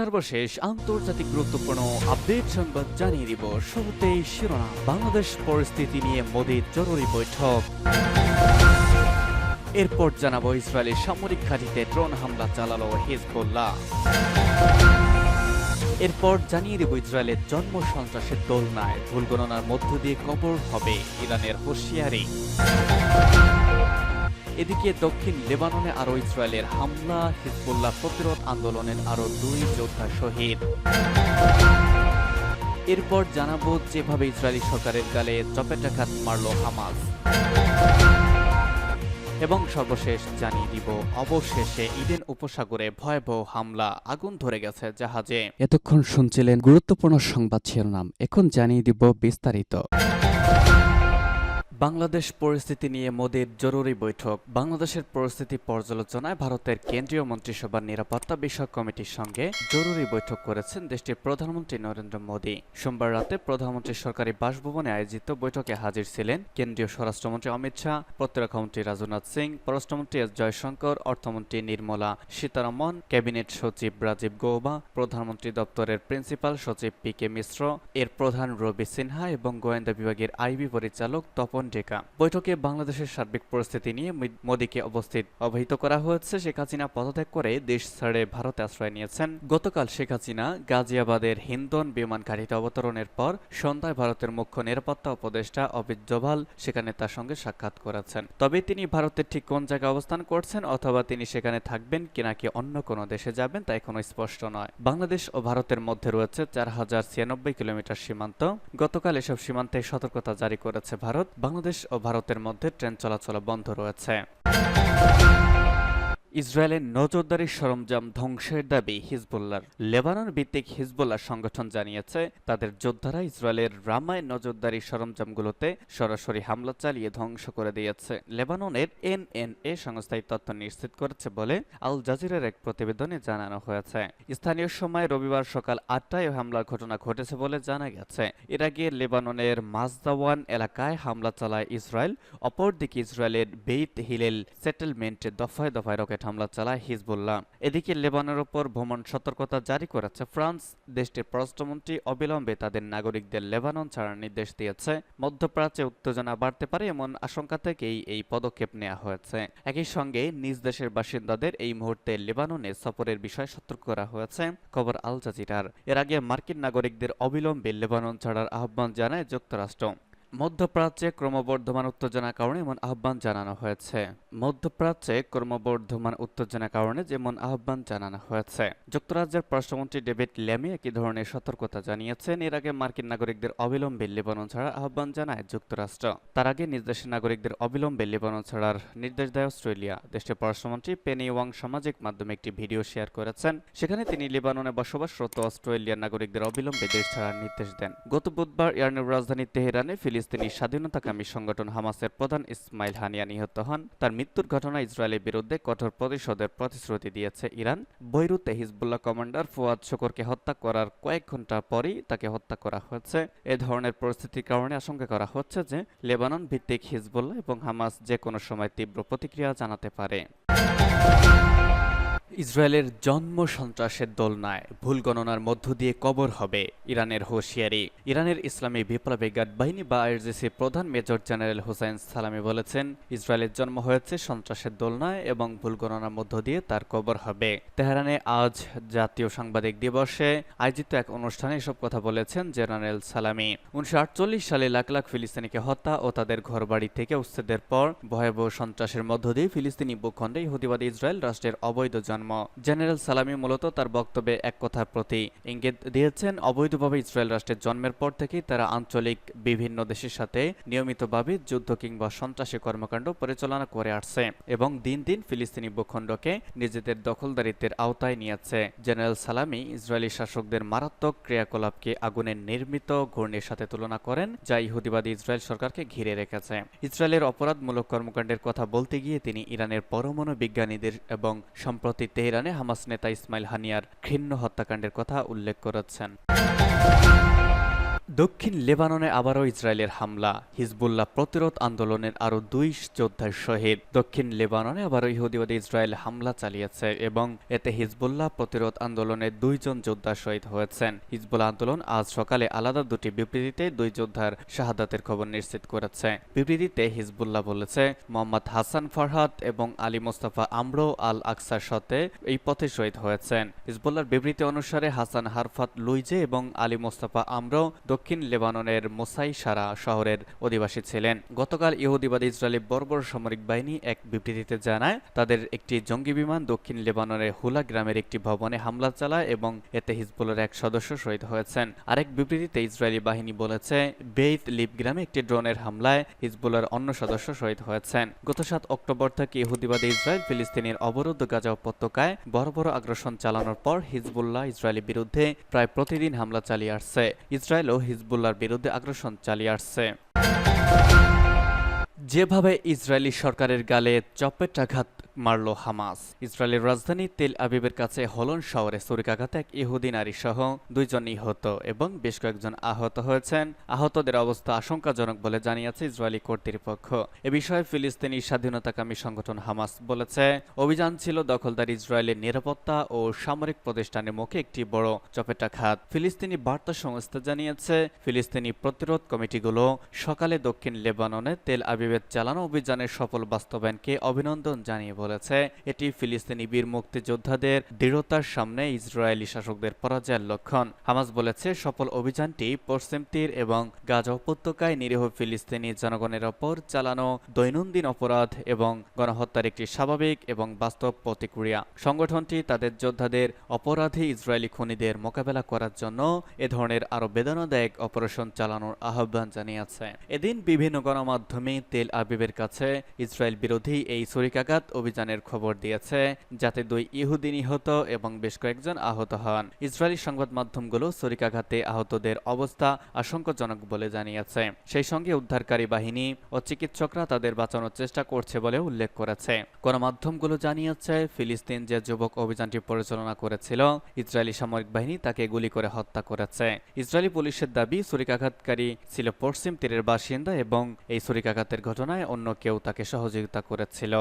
সর্বশেষ আন্তর্জাতিক গুরুত্বপূর্ণ আপডেট সংবাদ জানিয়ে দিব শুরুতেই শিরোনাম, বাংলাদেশ পরিস্থিতি নিয়ে মোদীর জরুরি বৈঠক। এরপর জানাব ইসরায়েলের সামরিক ঘাঁটিতে ড্রোন হামলা চালালো হিজবুল্লাহ। এরপর জানিয়ে দেব ইসরায়েলের জন্ম সন্ত্রাসের দোলনায় ভুল গণনার মধ্য দিয়ে কবর হবে ইরানের হুঁশিয়ারি। এদিকে দক্ষিণ লেবাননে আরও ইসরায়েলের হামলা, হিজবুল্লাহ প্রতিরোধ আন্দোলনের আরও দুই যোদ্ধা শহীদ। এরপর জানাব যেভাবে ইসরায়েলি সরকারের গালে চপেটাঘাত মারল হামাস। এবং সর্বশেষ জানিয়ে দিব, অবশেষে ইডেন উপসাগরে ভয়াবহ হামলা, আগুন ধরে গেছে জাহাজে। এতক্ষণ শুনছিলেন গুরুত্বপূর্ণ সংবাদ শিরোনাম, এখন জানিয়ে দিব বিস্তারিত। বাংলাদেশ পরিস্থিতি নিয়ে মোদীর জরুরি বৈঠক। বাংলাদেশের পরিস্থিতি পর্যালোচনায় ভারতের কেন্দ্রীয় মন্ত্রিসভার নিরাপত্তা বিষয়ক কমিটির সঙ্গে জরুরি বৈঠক করেছেন দেশটির প্রধানমন্ত্রী নরেন্দ্র মোদী। সোমবার রাতে প্রধানমন্ত্রীর সরকারি বাসভবনে আয়োজিত বৈঠকে হাজির ছিলেন কেন্দ্রীয় স্বরাষ্ট্রমন্ত্রী অমিত শাহ প্রতিরক্ষামন্ত্রী রাজনাথ সিং, পররাষ্ট্রমন্ত্রী এস জয়শঙ্কর, অর্থমন্ত্রী নির্মলা সীতারমন, ক্যাবিনেট সচিব রাজীব গৌবা, প্রধানমন্ত্রী দপ্তরের প্রিন্সিপাল সচিব পি কে মিশ্র, এর প্রধান রবি সিনহা এবং গোয়েন্দা বিভাগের আইবি পরিচালক তপন ডেকা বৈঠকে বাংলাদেশের সার্বিক পরিস্থিতি নিয়ে মোদীকে অবস্থিত অবহিত করা হয়েছে। শেখ হাসিনা পদত্যাগ করে দেশ ছেড়ে ভারতে আশ্রয় নিয়েছেন। গতকাল শেখ হাসিনা গাজিয়াবাদের হিন্দন বিমান ঘাঁটিতে অবতরণের পর সন্ধ্যায় ভারতের মুখ্য নিরাপত্তা উপদেষ্টা অবিদ জোভাল সেখানে তার সঙ্গে সাক্ষাৎ করেছেন। তবে তিনি ভারতের ঠিক কোন জায়গায় অবস্থান করছেন অথবা তিনি সেখানে থাকবেন কি অন্য কোনো দেশে যাবেন তা এখনও স্পষ্ট নয়। বাংলাদেশ ও ভারতের মধ্যে রয়েছে চার হাজার ছিয়ানব্বই কিলোমিটার সীমান্ত। গতকাল এসব সীমান্তে সতর্কতা জারি করেছে ভারত। বাংলাদেশ ও ভারতের মধ্যে ট্রেন চলাচল বন্ধ রয়েছে। ইসরায়েলের নজরদারি সরঞ্জাম ধ্বংসের দাবি হিজবুল্লার লেবানন ভিত্তিক হিজবুল্লাহ সংগঠন জানিয়েছে, তাদের যোদ্ধারা ইসরায়েলের রামায় নজরদারি সরঞ্জামগুলোতে সরাসরি হামলা চালিয়ে ধ্বংস করে দিয়েছে। লেবাননের এনএনএ সংস্থায় তথ্য নিশ্চিত করেছে বলে আল জাজিরার এক প্রতিবেদনে জানানো হয়েছে। স্থানীয় সময় রবিবার সকাল আটটায় হামলার ঘটনা ঘটেছে বলে জানা গেছে। এর আগে লেবাননের মাজদাওয়ান এলাকায় হামলা চালায় ইসরায়েল, অপরদিকে ইসরায়েলের বেইত হিলেল সেটেলমেন্টে দফায় দফায় রকেট হামলা চালায় হিজবুল্লাহ। এদিকে লেবানের ওপর ভ্রমণ সতর্কতা জারি করেছে ফ্রান্স। দেশটির পররাষ্ট্রমন্ত্রী অবিলম্বে তাদের নাগরিকদের লেবানন ছাড়ার নির্দেশ দিয়েছে। মধ্যপ্রাচ্যে উত্তেজনা বাড়তে পারে এমন আশঙ্কা থেকেই এই পদক্ষেপ নেওয়া হয়েছে। একই সঙ্গে নিজ দেশের বাসিন্দাদের এই মুহূর্তে লেবাননে সফরের বিষয়ে সতর্ক করা হয়েছে, খবর আল জাজিরার। এর আগে মার্কিন নাগরিকদের অবিলম্বে লেবানন ছাড়ার আহ্বান জানায় যুক্তরাষ্ট্র। মধ্যপ্রাচ্যে ক্রমবর্ধমান উত্তেজনার কারণে এমন আহ্বান জানানো হয়েছে। মধ্যপ্রাচ্যে ক্রমবর্ধমান উত্তেজনার কারণে যেমন আহ্বান জানানো হয়েছে। যুক্তরাজ্যের পররাষ্ট্রমন্ত্রী ডেভিড ল্যামি একই ধরনের সতর্কতা জানিয়েছেন। এর আগে মার্কিন নাগরিকদের অবিলম্বে লেবানন ছাড়ার আহ্বান জানায় যুক্তরাষ্ট্র। তার আগে নিজ দেশের নাগরিকদের অবিলম্বে লেবানন ছাড়ার নির্দেশ দেয় অস্ট্রেলিয়া। দেশটির পররাষ্ট্রমন্ত্রী পেনি ওয়াং সামাজিক মাধ্যমে একটি ভিডিও শেয়ার করেছেন। সেখানে তিনি লেবাননে বসবাসরত অস্ট্রেলিয়ার নাগরিকদের অবিলম্বে দেশ ছাড়ার নির্দেশ দেন। গত বুধবার ইরানের রাজধানী তেহরানে ফিলিস্তিনি স্বাধীনতাকামী সংগঠন হামাসের প্রধান ইসমাইল হানিয়া নিহত হন। তার মৃত্যুর ঘটনা ইসরায়েলের বিরুদ্ধে কঠোর প্রতিশোধের প্রতিশ্রুতি দিয়েছে ইরান। বৈরুতে হিজবুল্লাহ কমান্ডার ফুয়াদ শকরকে হত্যা করার কয়েক ঘণ্টা পরই তাকে হত্যা করা হয়েছে। এ ধরনের পরিস্থিতির কারণে আশঙ্কা করা হচ্ছে যে লেবানন ভিত্তিক হিজবুল্লাহ এবং হামাস যে কোনো সময় তীব্র প্রতিক্রিয়া জানাতে পারে। ইসরায়েলের জন্ম সন্ত্রাসের দোলনায় ভুল গণনার মধ্য দিয়ে কবর হবে ইরানের হুঁশিয়ারি। ইরানের ইসলামী বিপ্লবী গার্ড বাহিনী বা আইআরজিসি প্রধান মেজর জেনারেল হোসেন সালামি বলেছেন, ইসরায়েলের জন্ম হয়েছে সন্ত্রাসের দোলনায় এবং ভুল গণনার মধ্য দিয়ে তার কবর হবে। তেহরানে আজ জাতীয় সাংবাদিক দিবসে আয়োজিত এক অনুষ্ঠানে এসব কথা বলেছেন জেনারেল সালামি। উনিশশো সালে লাখ লাখ ফিলিস্তিনিকে হত্যা ও তাদের ঘরবাড়ি থেকে উচ্ছেদের পর ভয়াবহ সন্ত্রাসের মধ্য দিয়ে ফিলিস্তিনি ভূখণ্ডে ইহুদিবাদী ইসরায়েল রাষ্ট্রের অবৈধ জন্ম। জেনারেল সালামি মূলত তার বক্তব্যে এক কথার প্রতি ইঙ্গিত দিয়েছেন। অবৈধভাবে ইসরায়েল রাষ্ট্রের জন্মের পর থেকেই তারা আঞ্চলিক বিভিন্ন দেশের সাথে নিয়মিতভাবে যুদ্ধ কিংবা সন্ত্রাসী কর্মকাণ্ড পরিচালনা করে আসছে এবং দিন দিন ফিলিস্তিনি ভূখণ্ডকে নিজেদের দখলদারিত্বের আওতায় নিয়েছে। জেনারেল সালামি ইসরায়েলি শাসকদের মারাত্মক ক্রিয়াকলাপকে আগুনের নির্মিত ঘূর্ণির সাথে তুলনা করেন, যা ইহুদিবাদী ইসরায়েল সরকারকে ঘিরে রেখেছে। ইসরায়েলের অপরাধমূলক কর্মকাণ্ডের কথা বলতে গিয়ে তিনি ইরানের পরমাণু বিজ্ঞানীদের এবং সম্প্রতি তেহরানে হামাস নেতা ইসমাইল হানিয়ার ঘৃণ্য হত্যাকাণ্ডের কথা উল্লেখ করেছেন। দক্ষিণ লেবাননে আবারও ইসরায়েলের হামলা। হিজবুল্লাহ প্রতিরোধ আন্দোলনের আরও দুই যোদ্ধার শহীদ দক্ষিণ লেবাননে আবারও ইহুদিবাদী ইসরায়েল হামলা চালিয়েছে এবং এতে হিজবুল্লাহ প্রতিরোধ আন্দোলনে দুইজন যোদ্ধা শহীদ হয়েছেন। হিজবুল্লাহ আন্দোলন আজ সকালে আলাদা দুটি বিবৃতিতে দুই যোদ্ধার শাহাদাতের খবর নিশ্চিত করেছে। বিবৃতিতে হিজবুল্লাহ বলেছে, মোহাম্মদ হাসান ফরহাদ এবং আলী মোস্তাফা আমরো আল আকসার সাথে এই পথে শহীদ হয়েছেন। হিজবুল্লাহর বিবৃতি অনুসারে হাসান হারফাত লুইজে এবং আলী মোস্তাফা আমরো দক্ষিণ লেবাননের মোসাই সারা শহরের অধিবাসী ছিলেন। গতকাল ইহুদিবাদী ইসরায়েলি বর্বর সামরিক বাহিনী এক বিবৃতিতে জানায়, তাদের একটি জঙ্গি বিমান দক্ষিণ লেবাননের হুলা গ্রামের একটি ভবনে হামলা চালায় এবং এতে হিজবুলের এক সদস্য শহীদ হয়েছেন। আরেক বিবৃতিতে ইসরায়েলি বাহিনী বলেছে, বেইত লিব গ্রামে একটি ড্রোনের হামলায় হিজবুলের অন্য সদস্য শহীদ হয়েছেন। গত সাত অক্টোবর থেকে ইহুদিবাদী ইসরায়েল ফিলিস্তিনের অবরুদ্ধ গাজা উপত্যকায় বড় বড় আগ্রাসন চালানোর পর হিজবুল্লাহ ইসরায়েলের বিরুদ্ধে প্রায় প্রতিদিন হামলা চালিয়ে আসছে। ইসরায়েলও হিজবুল্লাহর বিরুদ্ধে আগ্রাসন চালিয়ে আসছে। যেভাবে ইসরায়েলি সরকারের গালে চপেটাঘাত মারল হামাস। ইসরায়েলের রাজধানী তেল আবিবের কাছে হলন শহরে ছুরিকাঘাতে এক ইহুদি নারী সহ দুইজন নিহত এবং বেশ কয়েকজন আহত হয়েছেন। আহতদের অবস্থা আশঙ্কাজনক বলে জানিয়েছে ইসরায়েলি কর্তৃপক্ষ। এ বিষয়ে ফিলিস্তিনি স্বাধীনতাকামী সংগঠন হামাস বলেছে, অভিযান ছিল দখলদার ইসরায়েলের নিরাপত্তা ও সামরিক প্রতিষ্ঠানের মুখে একটি বড় চপেটাঘাত ফিলিস্তিনি বার্তা সংস্থা জানিয়েছে, ফিলিস্তিনি প্রতিরোধ কমিটিগুলো সকালে দক্ষিণ লেবাননে তেল আবিবের চালানো অভিযানের সফল বাস্তবায়নকে অভিনন্দন জানিয়ে বলেছে। এটি ফিলিস্তিনি বীর মুক্তিযোদ্ধাদের দৃঢ়তার সামনে ইসরায়েলি শাসকদের পরাজয়ের লক্ষণ। হামাস বলেছে, সফল অভিযানটি পশ্চিম তীর এবং গাজা উপত্যকায় নিরীহ ফিলিস্তিনি জনগণের ওপর চালানো দৈনন্দিন অপরাধ এবং গণহত্যার একটি স্বাভাবিক এবং বাস্তব প্রতিক্রিয়া। সংগঠনটি তাদের যোদ্ধাদের অপরাধী ইসরায়েলি খুনিদের মোকাবেলা করার জন্য এ ধরনের আরও বেদনাদায়ক অপারেশন চালানোর আহ্বান জানিয়েছে। এদিন বিভিন্ন গণমাধ্যমে তেল আবিবের কাছে ইসরায়েল বিরোধী এই ছুরিকাঘাত অভিযানের খবর দিয়েছে, যাতে দুই ইহুদি নিহত এবং বেশ কয়েকজন আহত হন। ইসরায়েলি সংবাদ মাধ্যমগুলো ছুরিকাঘাতে আহতদের অবস্থা আশঙ্কাজনক বলে জানিয়েছে। সেই সঙ্গে উদ্ধারকারী বাহিনী ও চিকিৎসকরা তাদের বাঁচানোর চেষ্টা করছে বলে উল্লেখ করেছে। গণমাধ্যমগুলো জানিয়েছে, ফিলিস্তিন যে যুবক অভিযানটি পরিচালনা করেছিল, ইসরায়েলি সামরিক বাহিনী তাকে গুলি করে হত্যা করেছে। ইসরায়েলি পুলিশের দাবি, ছুরিকাঘাতকারী ছিল পশ্চিম তীরের বাসিন্দা এবং এই ছুরিকাঘাতের ঘটনায় অন্য কেউ তাকে সহযোগিতা করেছিল।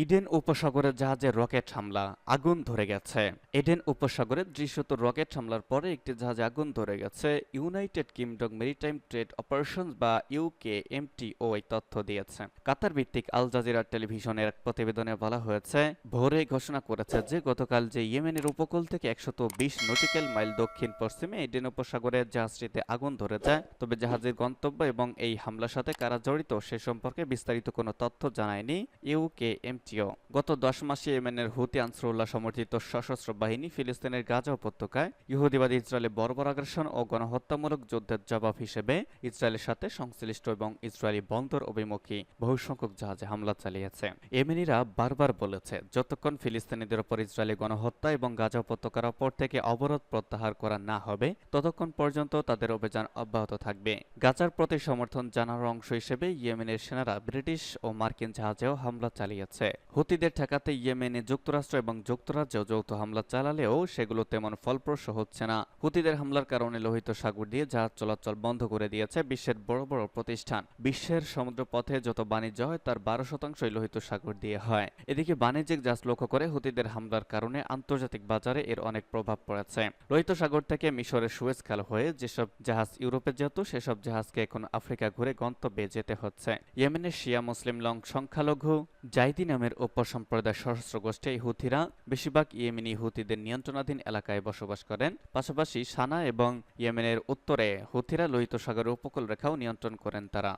ইডেন উপসাগরের জাহাজে রকেট হামলা, আগুন ধরে গেছে। এডেন উপসাগরে দৃশ্যত রকেট হামলার পরে একটি জাহাজে আগুন ধরে গেছে। United Kingdom Maritime Trade Operation বা ইউকে এমটিও এই তথ্য দিয়েছে। কাতার ভিত্তিক আল জাজিরা টেলিভিশনের এক প্রতিবেদনে বলা হয়েছে, ভোরে ঘোষণা করেছে যে গতকাল যে ইয়েমেনের উপকূল থেকে একশত বিশ নটিক্যাল মাইল দক্ষিণ পশ্চিমে এডেন উপসাগরে জাহাজটিতে আগুন ধরে যায়। তবে জাহাজের গন্তব্য এবং এই হামলার সাথে কারা জড়িত সে সম্পর্কে বিস্তারিত কোনো তথ্য জানায়নি। ইউকে এমটিও গত দশ মাসে ইয়েমেনের হুতি আনসারুল্লাহ সমর্থিত সশস্ত্র বাহিনী ফিলিস্তিনের গাজা উপত্যকায় ইহুদিবাদী ইসরায়েলে বর্বর আগ্রাসন ও গণহত্যামূলক যুদ্ধের জবাব হিসেবে ইসরায়েলের সাথে সংশ্লিষ্ট এবং ইসরায়েলি বন্দর অভিমুখী বহু সংখ্যক জাহাজে হামলা চালিয়েছে। ইয়েমেনিরা বারবার বলেছে, যতক্ষণ ফিলিস্তিনিদের উপর ইসরায়েলি গণহত্যা এবং গাজা উপত্যকার ওপর থেকে অবরোধ প্রত্যাহার করা না হবে, ততক্ষণ পর্যন্ত তাদের অভিযান অব্যাহত থাকবে। গাজার প্রতি সমর্থন জানানোর অংশ হিসেবে ইয়েমেনের সেনারা ব্রিটিশ ও মার্কিন জাহাজেও হামলা চালিয়েছে। হুতিদের ঠেকাতে ইয়েমেনে যুক্তরাষ্ট্র এবং যুক্তরাজ্যেও যৌথ হামলা চালালেও সেগুলো তেমন ফলপ্রসূ হচ্ছে না। হুতিদের হামলার কারণে লোহিত সাগর দিয়ে জাহাজ চলাচল বন্ধ করে দিয়েছে বিশ্বের বড় বড় প্রতিষ্ঠান। বিশ্বের সমুদ্রপথে যত বাণিজ্য হয়, তার বারো শতাংশই লোহিত সাগর দিয়ে হয়। এদিকে বাণিজ্যিক জাহাজ লক্ষ্য করে হুতিদের হামলার কারণে আন্তর্জাতিক বাজারে এর অনেক প্রভাব পড়েছে। লোহিত সাগর থেকে মিশরের সুয়েজ খাল হয়ে যেসব জাহাজ ইউরোপে যেত, সেসব জাহাজকে এখন আফ্রিকা ঘুরে গন্তব্যে যেতে হচ্ছে। ইয়েমেনের শিয়া মুসলিম লং সংখ্যালঘু জাইদি নামের উপসম্প্রদায় সশস্ত্র গোষ্ঠী হুথিরা বেশিরভাগ ইয়েমেনি হুতিদের নিয়ন্ত্রণাধীন এলাকায় বসবাস করেন। পাশাপাশি সানা এবং ইয়েমেনের উত্তরে হুথিরা লোহিত সাগর উপকূল রেখাও নিয়ন্ত্রণ করেন তারা।